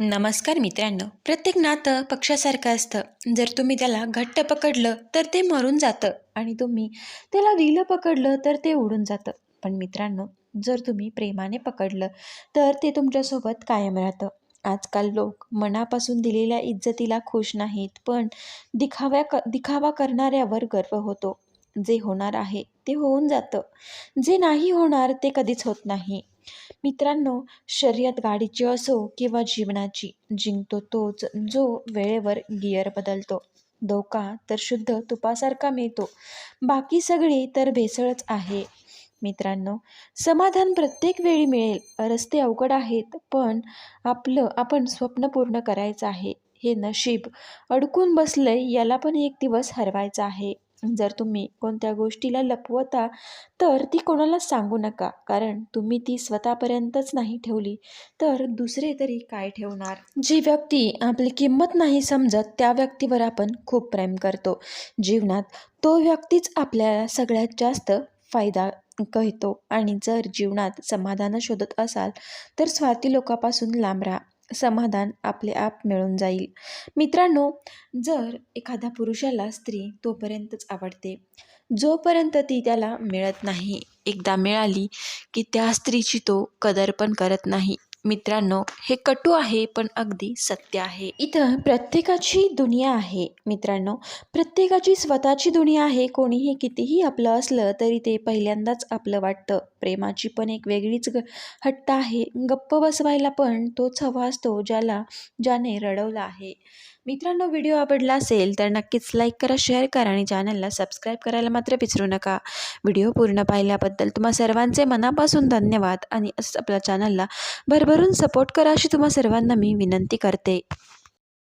नमस्कार मित्रांनो प्रत्येक नातं पक्षासारखं असतं. जर तुम्ही त्याला घट्ट पकडलं तर ते मरून जातं. आणि तुम्ही त्याला विलं पकडलं तर ते उडून जातं. पण मित्रांनो जर तुम्ही प्रेमाने पकडलं तर ते तुमच्यासोबत कायम राहतं. आजकाल लोक मनापासून दिलेल्या इज्जतीला खुश नाहीत पण दिखाव्या क दिखावा करणाऱ्यावर गर्व होतो. जे होणार आहे ते होऊन जातं. जे नाही होणार ते कधीच होत नाही. मित्रांनो शर्यत गाडीची असो किंवा जीवनाची जिंकतो तोच जो वेळेवर गिअर बदलतो. धोका तर शुद्ध तुपासारखा मिळतो. बाकी सगळी तर भेसळच आहे. मित्रांनो समाधान प्रत्येक वेळी मिळेल. रस्ते अवघड आहेत पण आपलं आपण स्वप्न पूर्ण करायचं आहे. हे नशीब. अडकून बसलंय याला पण एक दिवस हरवायचा आहे. जर तुम्ही कोणत्या गोष्टीला लपवता तर ती कोणाला सांगू नका. कारण तुम्ही ती स्वतःपर्यंतच नाही ठेवली तर दुसरे तरी काय ठेवणार? जी व्यक्ती आपली किंमत नाही समजत त्या व्यक्तीवर आपण खूप प्रेम करतो. जीवनात तो व्यक्तीच आपल्याला सगळ्यात जास्त फायदा कळतो आणि जर जीवनात समाधान शोधत असाल तर स्वार्थी लोकांपासून लांब राहा. समाधान आपले आप मिळून जाईल. मित्रांनो जर एखाद्या पुरुषाला स्त्री तोपर्यंतच आवडते जोपर्यंत ती त्याला मिळत नाही. एकदा मिळाली की त्या स्त्रीची तो कदर पण करत नाही. मित्रांनो हे कटू आहे पण अगदी सत्य आहे. इथं प्रत्येकाची दुनिया आहे मित्रांनो. प्रत्येकाची स्वतःची दुनिया आहे कोणीही कितीही आपलं असलं तरी ते पहिल्यांदाच आपलं वाटतं. प्रेमाची पण एक वेगळीच ग हट्ट आहे. गप्प बसवायला पण तोच हवा असतो ज्याला ज्याने रडवलं आहे. मित्रांनो व्हिडिओ आवडला असेल तर नक्कीच लाईक करा शेअर करा आणि चॅनलला सबस्क्राईब करायला मात्र विसरू नका. व्हिडिओ पूर्ण पाहिल्याबद्दल तुम्हा सर्वांचे मनापासून धन्यवाद आणि असंच आपल्या चॅनलला भरभरून सपोर्ट करा अशी तुम्हा सर्वांना मी विनंती करते.